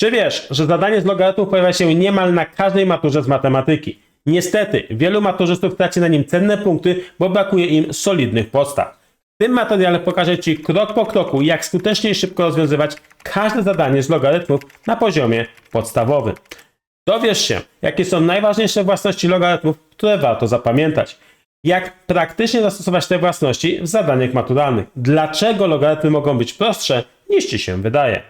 Czy wiesz, że zadanie z logarytmów pojawia się niemal na każdej maturze z matematyki? Niestety, wielu maturzystów traci na nim cenne punkty, bo brakuje im solidnych podstaw. W tym materiale pokażę Ci krok po kroku, jak skutecznie i szybko rozwiązywać każde zadanie z logarytmów na poziomie podstawowym. Dowiesz się, jakie są najważniejsze własności logarytmów, które warto zapamiętać. Jak praktycznie zastosować te własności w zadaniach maturalnych. Dlaczego logarytmy mogą być prostsze niż Ci się wydaje.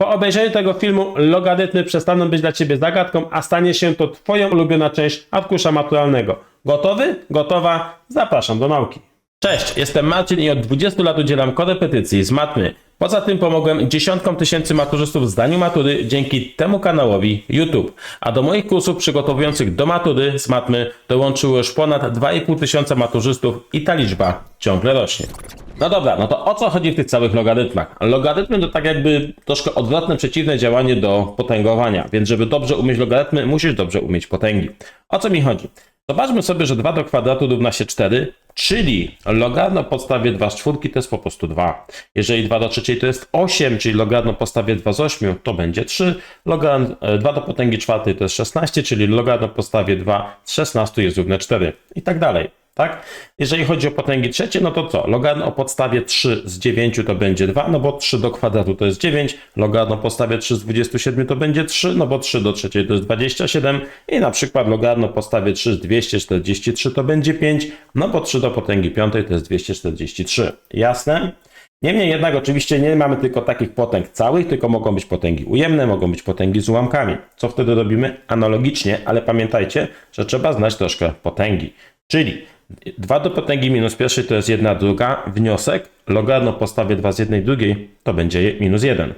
Po obejrzeniu tego filmu logarytmy przestaną być dla Ciebie zagadką, a stanie się to Twoją ulubiona część arkusza maturalnego. Gotowy? Gotowa? Zapraszam do nauki. Cześć, jestem Marcin i od 20 lat udzielam korepetycji z matmy. Poza tym pomogłem dziesiątkom tysięcy maturzystów w zdaniu matury dzięki temu kanałowi YouTube. A do moich kursów przygotowujących do matury z matmy dołączyło już ponad 2,5 tysiąca maturzystów i ta liczba ciągle rośnie. No dobra, no to o co chodzi w tych całych logarytmach? Logarytmy to tak jakby troszkę odwrotne, przeciwne działanie do potęgowania, więc żeby dobrze umieć logarytmy, musisz dobrze umieć potęgi. O co mi chodzi? Zobaczmy sobie, że 2 do kwadratu równa się 4, czyli logarytm o podstawie 2 z czwórki to jest po prostu 2. Jeżeli 2 do trzeciej to jest 8, czyli logarytm o podstawie 2 z 8 to będzie 3. Logarytm 2 do potęgi czwartej to jest 16, czyli logarytm o podstawie 2 z 16 jest równe 4 i tak dalej. Tak? Jeżeli chodzi o potęgi trzecie, no to co? Logarytm o podstawie 3 z 9 to będzie 2, no bo 3 do kwadratu to jest 9. Logarytm o podstawie 3 z 27 to będzie 3, no bo 3 do trzeciej to jest 27. I na przykład logarytm o podstawie 3 z 243 to będzie 5, no bo 3 do potęgi 5 to jest 243. Jasne? Niemniej jednak oczywiście nie mamy tylko takich potęg całych, tylko mogą być potęgi ujemne, mogą być potęgi z ułamkami. Co wtedy robimy? Analogicznie, ale pamiętajcie, że trzeba znać troszkę potęgi. Czyli 2 do potęgi minus pierwszej to jest 1 druga. Wniosek, logarytm podstawie 2 z 1 drugiej to będzie minus 1.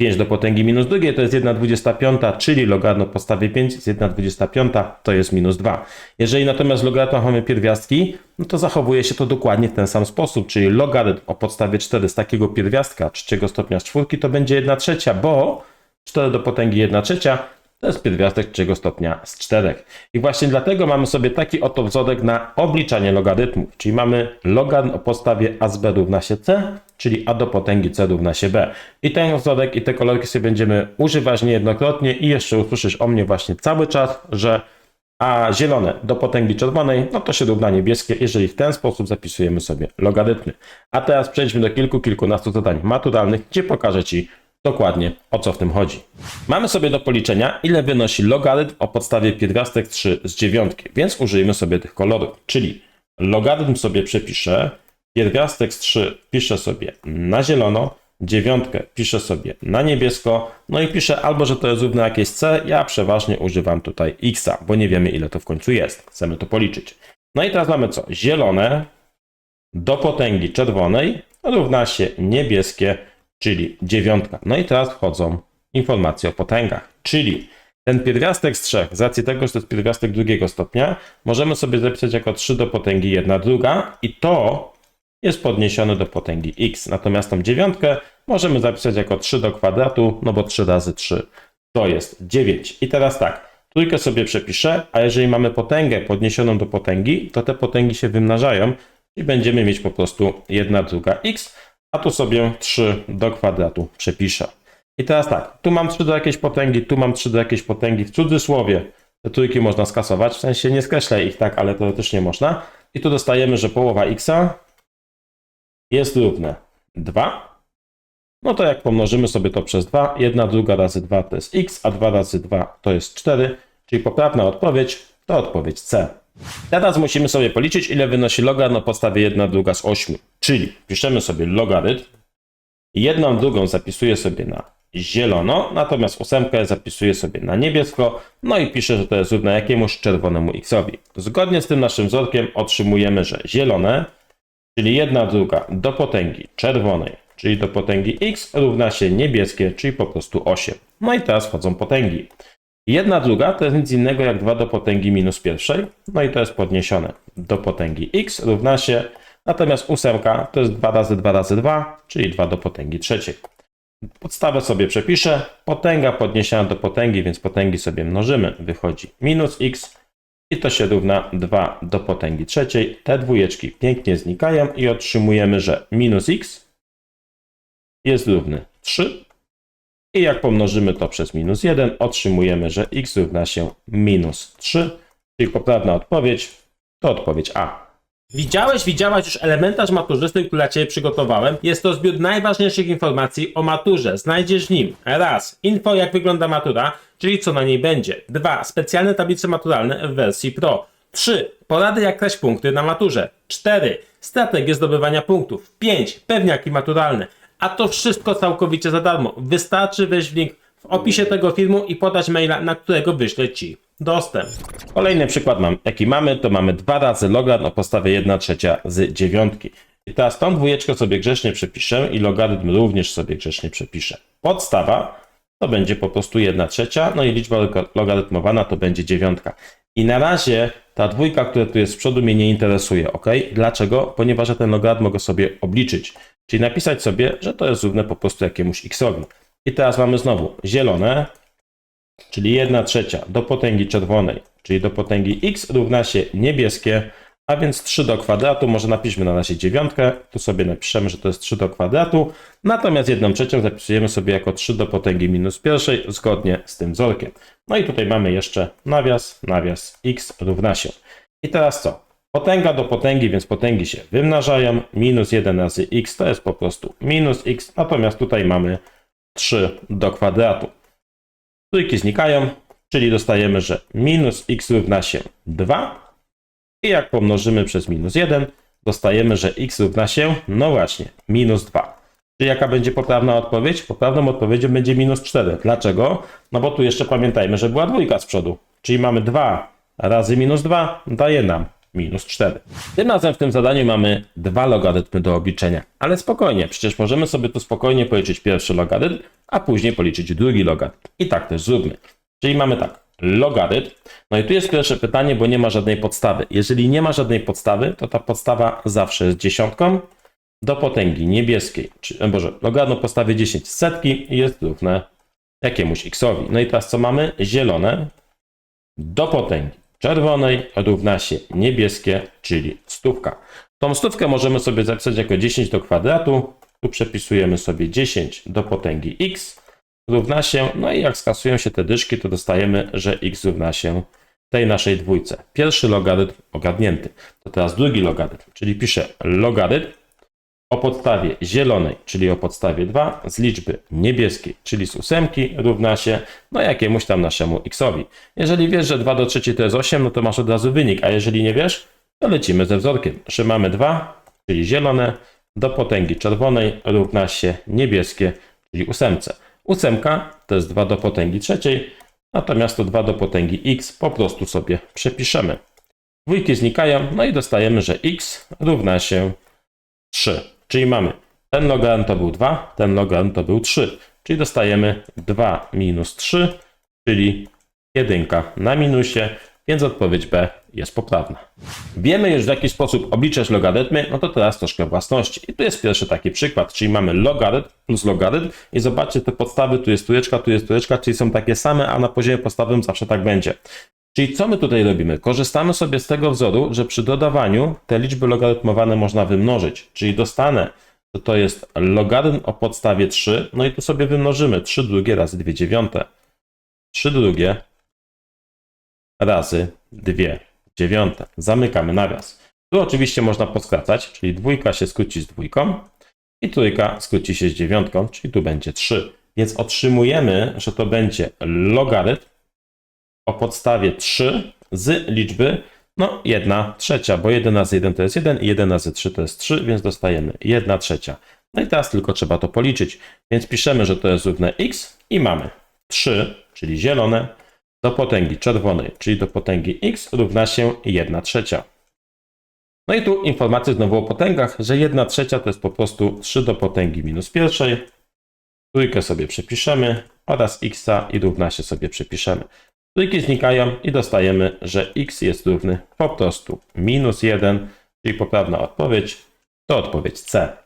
5 do potęgi minus drugiej to jest 1 25, czyli logarytm podstawie 5 z 1 25 to jest minus 2. Jeżeli natomiast w logarytmach mamy pierwiastki, no to zachowuje się to dokładnie w ten sam sposób, czyli logarytm o podstawie 4 z takiego pierwiastka trzeciego stopnia z czwórki to będzie 1 trzecia, bo 4 do potęgi 1 trzecia to jest pierwiastek trzeciego stopnia z 4. I właśnie dlatego mamy sobie taki oto wzorek na obliczanie logarytmów. Czyli mamy logarytm o podstawie a z b równa się c, czyli a do potęgi c równa się b. I ten wzorek i te kolorki sobie będziemy używać niejednokrotnie i jeszcze usłyszysz o mnie właśnie cały czas, że a zielone do potęgi czerwonej, no to się równa niebieskie, jeżeli w ten sposób zapisujemy sobie logarytmy. A teraz przejdźmy do kilku, kilkunastu zadań maturalnych, gdzie pokażę Ci dokładnie o co w tym chodzi. Mamy sobie do policzenia, ile wynosi logarytm o podstawie pierwiastek 3 z dziewiątki, więc użyjmy sobie tych kolorów, czyli logarytm sobie przepiszę, pierwiastek z 3 piszę sobie na zielono, dziewiątkę piszę sobie na niebiesko, no i piszę albo, że to jest równe jakieś c, ja przeważnie używam tutaj x, bo nie wiemy ile to w końcu jest, chcemy to policzyć. No i teraz mamy co? Zielone do potęgi czerwonej równa się niebieskie czyli dziewiątka. No i teraz wchodzą informacje o potęgach, czyli ten pierwiastek z 3, z racji tego, że to jest pierwiastek drugiego stopnia, możemy sobie zapisać jako 3 do potęgi 1 druga i to jest podniesione do potęgi x. Natomiast tą dziewiątkę możemy zapisać jako 3 do kwadratu, no bo 3 razy 3 to jest 9. I teraz tak, trójkę sobie przepiszę, a jeżeli mamy potęgę podniesioną do potęgi, to te potęgi się wymnażają i będziemy mieć po prostu 1 druga x, a tu sobie 3 do kwadratu przepiszę. I teraz tak, tu mam 3 do jakiejś potęgi, tu mam 3 do jakiejś potęgi, w cudzysłowie te trójki można skasować, w sensie nie skreślę ich tak, ale teoretycznie można. I tu dostajemy, że połowa x jest równe 2. No to jak pomnożymy sobie to przez 2, 1 druga razy 2 to jest x, a 2 razy 2 to jest 4, czyli poprawna odpowiedź to odpowiedź C. Teraz musimy sobie policzyć, ile wynosi logarytm na podstawie 1 druga z 8. Czyli piszemy sobie logarytm, jedną drugą zapisuję sobie na zielono, natomiast ósemkę zapisuję sobie na niebiesko, no i piszę, że to jest równe jakiemuś czerwonemu xowi. Zgodnie z tym naszym wzorkiem otrzymujemy, że zielone, czyli 1 druga do potęgi czerwonej, czyli do potęgi x równa się niebieskie, czyli po prostu 8. No i teraz wchodzą potęgi. Jedna druga to jest nic innego jak 2 do potęgi minus pierwszej, no i to jest podniesione do potęgi x równa się, natomiast ósemka to jest 2 razy 2 razy 2, czyli 2 do potęgi trzeciej. Podstawę sobie przepiszę, potęga podniesiona do potęgi, więc potęgi sobie mnożymy, wychodzi minus x i to się równa 2 do potęgi trzeciej. Te dwójeczki pięknie znikają i otrzymujemy, że minus x jest równy 3 I jak pomnożymy to przez minus 1, otrzymujemy, że x równa się minus 3, czyli poprawna odpowiedź to odpowiedź A. Widziałeś, widziałaś już elementarz maturzysty, który dla Ciebie przygotowałem. Jest to zbiór najważniejszych informacji o maturze. Znajdziesz w nim raz info jak wygląda matura, czyli co na niej będzie. Dwa specjalne tablice maturalne w wersji Pro. 3. Porady jak kraść punkty na maturze. 4. Strategie zdobywania punktów. 5. Pewniaki maturalne. A to wszystko całkowicie za darmo. Wystarczy wejść w link w opisie tego filmu i podać maila, na którego wyślę Ci dostęp. Kolejny przykład, mam, jaki mamy, to mamy dwa razy logarytm o podstawie 1 trzecia z dziewiątki. I teraz tą dwójeczkę sobie grzecznie przepiszę i logarytm również sobie grzecznie przepiszę. Podstawa to będzie po prostu 1 trzecia, no i liczba loga- logarytmowana to będzie dziewiątka. I na razie ta dwójka, która tu jest z przodu mnie nie interesuje, ok? Dlaczego? Ponieważ ja ten logarytm mogę sobie obliczyć. Czyli napisać sobie, że to jest równe po prostu jakiemuś xowi. I teraz mamy znowu zielone, czyli 1 trzecia do potęgi czerwonej, czyli do potęgi x równa się niebieskie, a więc 3 do kwadratu, może napiszmy na razie dziewiątkę, tu sobie napiszemy, że to jest 3 do kwadratu, natomiast 1 trzecią zapisujemy sobie jako 3 do potęgi minus pierwszej, zgodnie z tym wzorkiem. No i tutaj mamy jeszcze nawias, nawias x równa się. I teraz co? Potęga do potęgi, więc potęgi się wymnażają, minus 1 razy x to jest po prostu minus x, natomiast tutaj mamy 3 do kwadratu. Trójki znikają, czyli dostajemy, że minus x równa się 2 i jak pomnożymy przez minus 1, dostajemy, że x równa się, no właśnie, minus 2. Czyli jaka będzie poprawna odpowiedź? Poprawną odpowiedzią będzie minus 4. Dlaczego? No bo tu jeszcze pamiętajmy, że była dwójka z przodu. Czyli mamy 2 razy minus 2 daje nam minus 4. Tym razem w tym zadaniu mamy dwa logarytmy do obliczenia. Ale spokojnie, przecież możemy sobie tu spokojnie policzyć pierwszy logarytm, a później policzyć drugi logarytm. I tak też zróbmy. Czyli mamy tak, logarytm. No i tu jest pierwsze pytanie, bo nie ma żadnej podstawy. Jeżeli nie ma żadnej podstawy, to ta podstawa zawsze jest dziesiątką do potęgi niebieskiej, czy, e, Boże, logarytm o podstawie 10 z setki jest równe jakiemuś xowi. No i teraz co mamy? Zielone do potęgi czerwonej równa się niebieskie, czyli stówka. Tą stówkę możemy sobie zapisać jako 10 do kwadratu. Tu przepisujemy sobie 10 do potęgi x równa się, no i jak skasują się te dyszki, to dostajemy, że x równa się tej naszej dwójce. Pierwszy logarytm ogarnięty. To teraz drugi logarytm, czyli piszę logarytm o podstawie zielonej, czyli o podstawie 2, z liczby niebieskiej, czyli z ósemki, równa się no jakiemuś tam naszemu xowi. Jeżeli wiesz, że 2 do 3 to jest 8, no to masz od razu wynik, a jeżeli nie wiesz, to lecimy ze wzorkiem. Że mamy 2, czyli zielone, do potęgi czerwonej równa się niebieskie, czyli ósemce. Ósemka to jest 2 do potęgi trzeciej, natomiast to 2 do potęgi x po prostu sobie przepiszemy. Dwójki znikają, no i dostajemy, że x równa się 3. Czyli mamy ten logarytm to był 2, ten logarytm to był 3. Czyli dostajemy 2 minus 3, czyli 1 na minusie, więc odpowiedź B jest poprawna. Wiemy już w jaki sposób obliczać logarytmy, no to teraz troszkę własności. I tu jest pierwszy taki przykład, czyli mamy logarytm plus logarytm i zobaczcie te podstawy, tu jest trójeczka, tu jest trójeczka, czyli są takie same, a na poziomie podstawowym zawsze tak będzie. Czyli co my tutaj robimy? Korzystamy sobie z tego wzoru, że przy dodawaniu te liczby logarytmowane można wymnożyć. Czyli dostanę, że to jest logarytm o podstawie 3, no i tu sobie wymnożymy 3 drugie razy 2 dziewiąte. 3 drugie razy 2 dziewiąte. Zamykamy nawias. Tu oczywiście można poskracać, czyli dwójka się skróci z dwójką i trójka skróci się z dziewiątką, czyli tu będzie 3. Więc otrzymujemy, że to będzie logarytm o podstawie 3 z liczby no 1 trzecia, bo 1 razy 1 to jest 1 i 1 razy 3 to jest 3, więc dostajemy 1 trzecia. No i teraz tylko trzeba to policzyć. Więc piszemy, że to jest równe x i mamy 3, czyli zielone, do potęgi czerwonej, czyli do potęgi x równa się 1 trzecia. No i tu informacje znowu o potęgach, że 1 trzecia to jest po prostu 3 do potęgi minus pierwszej. Trójkę sobie przepiszemy oraz x i równa się sobie przepiszemy. Trójki znikają i dostajemy, że x jest równy po prostu minus 1, czyli poprawna odpowiedź to odpowiedź C.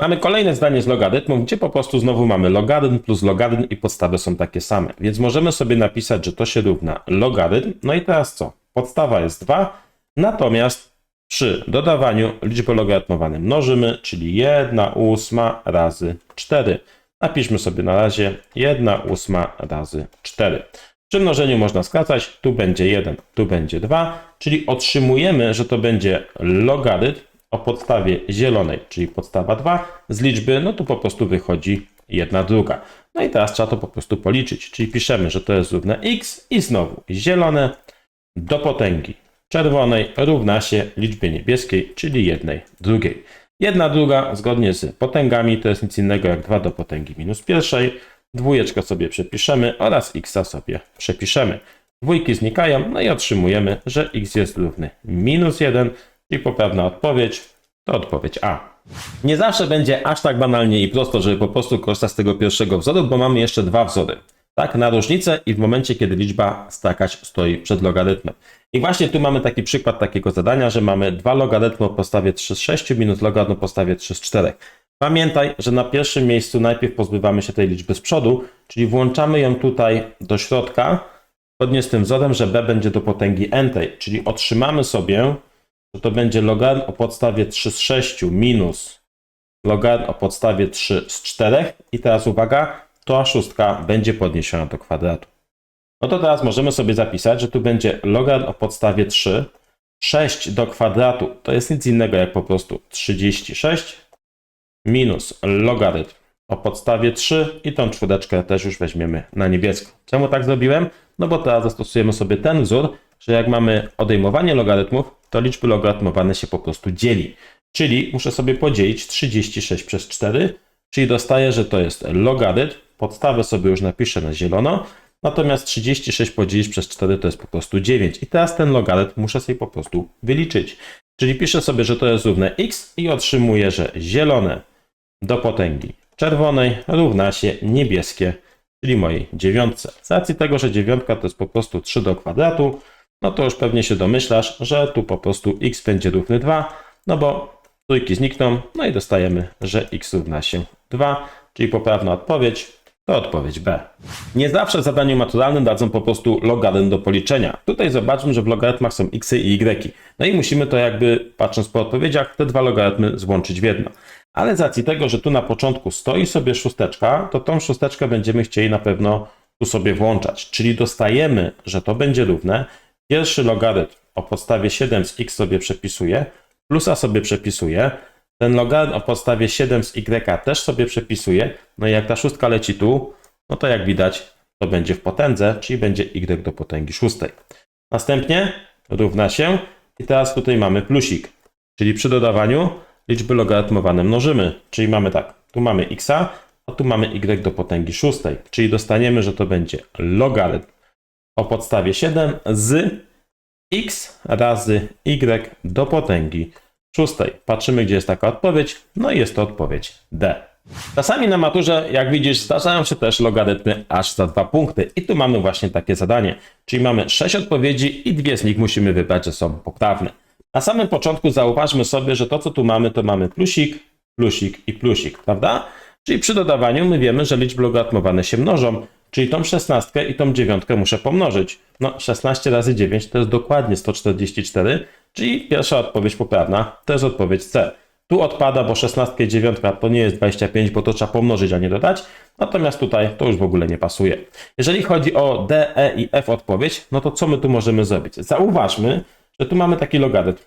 Mamy kolejne zdanie z logarytmów, gdzie po prostu znowu mamy logarytm plus logarytm i podstawy są takie same. Więc możemy sobie napisać, że to się równa logarytm. No i teraz co? Podstawa jest 2, natomiast przy dodawaniu liczby logarytmowane mnożymy, czyli 1 ósma razy 4. Napiszmy sobie na razie 1 ósma razy 4. Przy mnożeniu można skracać, tu będzie 1, tu będzie 2, czyli otrzymujemy, że to będzie logarytm o podstawie zielonej, czyli podstawa 2, z liczby, no tu po prostu wychodzi 1 druga. No i teraz trzeba to po prostu policzyć, czyli piszemy, że to jest równe x i znowu zielone do potęgi czerwonej równa się liczbie niebieskiej, czyli 1 drugiej. Jedna druga, zgodnie z potęgami, to jest nic innego jak 2 do potęgi minus pierwszej. Dwójeczkę sobie przepiszemy oraz x sobie przepiszemy. Dwójki znikają, no i otrzymujemy, że x jest równy minus 1, czyli poprawna odpowiedź to odpowiedź A. Nie zawsze będzie aż tak banalnie i prosto, żeby po prostu korzystać z tego pierwszego wzoru, bo mamy jeszcze dwa wzory. Tak, na różnicę i w momencie, kiedy liczba stakać stoi przed logarytmem. I właśnie tu mamy taki przykład takiego zadania, że mamy dwa logarytmy o podstawie 3 z 6 minus logarytm o podstawie 3 z 4. Pamiętaj, że na pierwszym miejscu najpierw pozbywamy się tej liczby z przodu, czyli włączamy ją tutaj do środka, zgodnie z tym wzorem, że b będzie do potęgi n, czyli otrzymamy sobie, że to będzie logarytm o podstawie 3 z 6 minus logarytm o podstawie 3 z 4 i teraz uwaga, to szóstka będzie podniesiona do kwadratu. No to teraz możemy sobie zapisać, że tu będzie logarytm o podstawie 3, 6 do kwadratu. To jest nic innego jak po prostu 36 minus logarytm o podstawie 3 i tą czwóreczkę też już weźmiemy na niebiesko. Czemu tak zrobiłem? No bo teraz zastosujemy sobie ten wzór, że jak mamy odejmowanie logarytmów, to liczby logarytmowane się po prostu dzieli. Czyli muszę sobie podzielić 36 przez 4, czyli dostaję, że to jest logarytm. Podstawę sobie już napiszę na zielono, natomiast 36 podzielić przez 4 to jest po prostu 9. I teraz ten logarytm muszę sobie po prostu wyliczyć. Czyli piszę sobie, że to jest równe x i otrzymuję, że zielone do potęgi czerwonej równa się niebieskie, czyli mojej dziewiątce. Z racji tego, że dziewiątka to jest po prostu 3 do kwadratu, no to już pewnie się domyślasz, że tu po prostu x będzie równy 2, no bo trójki znikną, no i dostajemy, że x równa się 2, czyli poprawna odpowiedź to odpowiedź B. Nie zawsze w zadaniu maturalnym dadzą po prostu logarytm do policzenia. Tutaj zobaczmy, że w logarytmach są x i y. No i musimy to jakby, patrząc po odpowiedziach, te dwa logarytmy złączyć w jedno. Ale z racji tego, że tu na początku stoi sobie szósteczka, to tą szósteczkę będziemy chcieli na pewno tu sobie włączać. Czyli dostajemy, że to będzie równe. Pierwszy logarytm o podstawie 7 z x sobie przepisuję, plusa sobie przepisuję, ten logarytm o podstawie 7 z y też sobie przepisuję. No i jak ta szóstka leci tu, no to jak widać, to będzie w potędze, czyli będzie y do potęgi szóstej. Następnie równa się i teraz tutaj mamy plusik, czyli przy dodawaniu liczby logarytmowane mnożymy. Czyli mamy tak, tu mamy x, a tu mamy y do potęgi szóstej, czyli dostaniemy, że to będzie logarytm o podstawie 7 z x razy y do potęgi szóstej. Patrzymy, gdzie jest taka odpowiedź, no i jest to odpowiedź D. Czasami na maturze, jak widzisz, zdarzają się też logarytmy aż za dwa punkty. I tu mamy właśnie takie zadanie. Czyli mamy sześć odpowiedzi i dwie z nich musimy wybrać, że są poprawne. Na samym początku zauważmy sobie, że to, co tu mamy, to mamy plusik, plusik i plusik, prawda? Czyli przy dodawaniu my wiemy, że liczby logarytmowane się mnożą, czyli tą szesnastkę i tą dziewiątkę muszę pomnożyć. No, 16 razy 9 to jest dokładnie 144, Czyli pierwsza odpowiedź poprawna jest odpowiedź C. Tu odpada, bo 16 i 9 to nie jest 25, bo to trzeba pomnożyć, a nie dodać. Natomiast tutaj to już w ogóle nie pasuje. Jeżeli chodzi o D, E i F odpowiedź, no to co my tu możemy zrobić? Zauważmy, że tu mamy taki logarytm.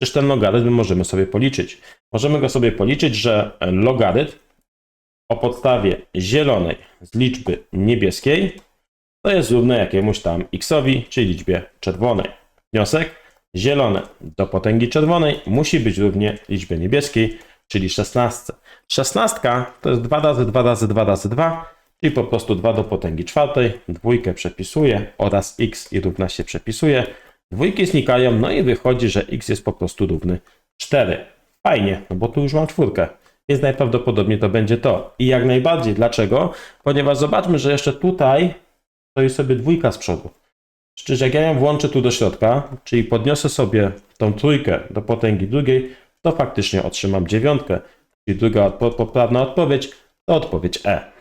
Przecież ten logarytm możemy sobie policzyć. Możemy go sobie policzyć, że logarytm o podstawie zielonej z liczby niebieskiej to jest równe jakiemuś tam xowi, czyli liczbie czerwonej. Wniosek? Zielone do potęgi czerwonej musi być równie liczbie niebieskiej, czyli 16. 16 to jest 2 razy 2 razy 2 razy 2, czyli po prostu 2 do potęgi czwartej, dwójkę przepisuję oraz x i równa się przepisuje. Dwójki znikają, no i wychodzi, że x jest po prostu równy 4. Fajnie, no bo tu już mam czwórkę. Więc najprawdopodobniej to będzie to. I jak najbardziej. Dlaczego? Ponieważ zobaczmy, że jeszcze tutaj stoi sobie dwójka z przodu. Czyli jak ja ją włączę tu do środka, czyli podniosę sobie tą trójkę do potęgi drugiej, to faktycznie otrzymam dziewiątkę. Czyli druga odpo poprawna odpowiedź to odpowiedź E.